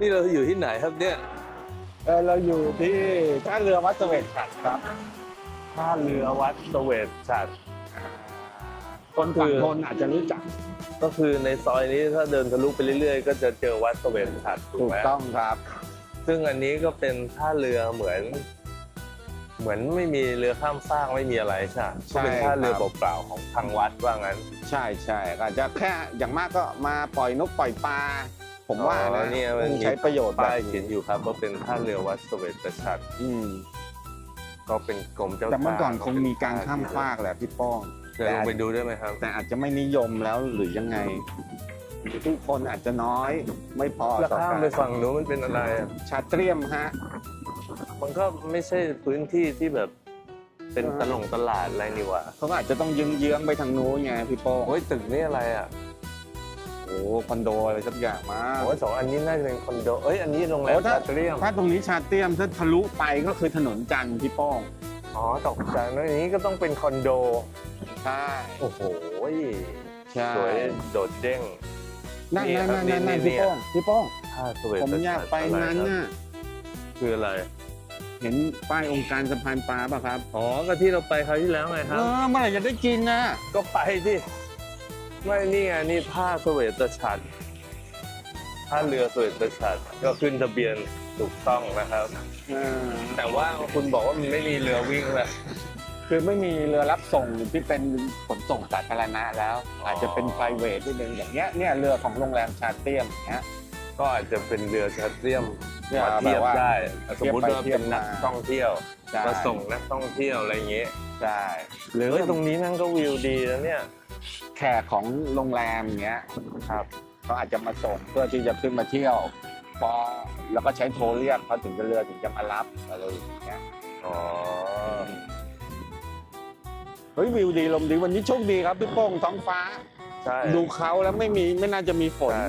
นี่เราอยู่ที่ไหนครับเนี่ยเออเราอยู่ที่ท่าเรือวัดเสวตฉัตรครับท่าเรือวัดเสวตฉัตรคนฝั่งทนอาจจะรู้จักก็คือในซอยนี้ถ้าเดินทะลุไปเรื่อยๆ ก็จะเจอวัดเสวตฉัตรถูถูกกไหมต้องครับซึ่งอันนี้ก็เป็นท่าเรือเหมือน เหมือนไม่มีเรือข้ามฟากไม่มีอะไรใช่ไหมใช่ก็เป็นท่าเรือครับเปล่าๆของทางวัดว่างั้น ใช่ใช่อาจจะแค่อย่างมากก็มาปล่อยนกปล่อยปลา ผมว่าอ๋นะอเนี่ยมันคงมี ใช้ประโยชน์แบบป้ายเขียนอยู่ครับว่าเป็นท่าเรือวัดเสวตฉัตรอืมก็เป็นกรมเจ้าแต่เมื่อก่อนท่คงมีการข้ามฟากแหละพี่ป้องจะลงไปดูได้ไหมครับ แต่อาจจะไม่นิยมแล้วหรือยังไง ผู้คนอาจจะน้อยไม่พอแล้วต่อข้ามการไปฝั่งนู้นมันเป็นอะไรอะชาเตรียมฮะ มันก็ไม่ใช่พื้นที่ที่แบบเป็นตลงตลาดอะไรนี่หว่าเขาก็อาจจะต้องยืงเยื้องๆไปทางนู้นไงพี่โป้งโอ้ยตึกนี่อะไรอะโอ้ คอนโดอะไรสักอย่างมาโอ้ยสองอันนี้น่าจะเป็นคอนโดเอ้ยอันนี้โรงแรมโอ้ถ้าชาเตรียมถ้าตรงนี้ชาเตรียมถ้าทะลุไปก็คือถนนจันทร์พี่โป้งอ๋อตกใจแล้วอันนี้ก็ต้องเป็นคอนโดใช่โอ้โหใช่สวยโดดเด้ง นั่นนี่นั่นครับนั่นนั่นนี่ พี่โป้งพี่โป้งท่าสเวตผมอยากไปนั้นน่ะคืออะไร เห็นป้ายองค์การสะพานปลาป่ะครับอ๋อ ก็ที่เราไปคราวที่แล้วไงคเอรับ อเมื่อไหร่จะได้กินนะก็ไปที่ ไม่นี่ไงนี่ท่าสเวตฉัตรท่าเรือสเวตฉัตรก็ขึ้นทะเบียนถูกต้องนะครับเออแต่ว่าคุณบอกว่ามันไม่มีเรือวิ่งเลยคือไม่มีเรือรับส่งที่เป็นขนส่งสาธารณะแล้วอ๋อออาจจะเป็นไพรเวทที่หนึ่งอย่างเงี้ยเนี่ยเรือของโรงแรมชาเตรียมอย่างเงี้ยก็อาจจะเป็นเรือชาเตรียมเนี่ยมาเทียบแบบว่าได้สมมติว่าเทียเป็บนไปนักท่องเที่ยวใช่มาส่งนักท่องเที่ยวอะไรอย่างเงี้ยใช่หรือเฮ้ยตรงนี้นั่งก็วิวดีแล้วเนี่ย แขกของโรงแรมเงี้ยครับเขาอาจจะมาส่งเพื่อที่จะขึ้นมาเที่ยวพอแล้วก็ใช้โทรเรียกเขาถึงจะเรือถึงจะมารับอะไรอย่างเงี้ยอ๋อเฮ้ยวิวดีลมดีวันนี้โชคดีครับพี่โป้งท้องฟ้า ใช่ดูเขาแล้วไม่มีไม่น่าจะมีฝน ใช่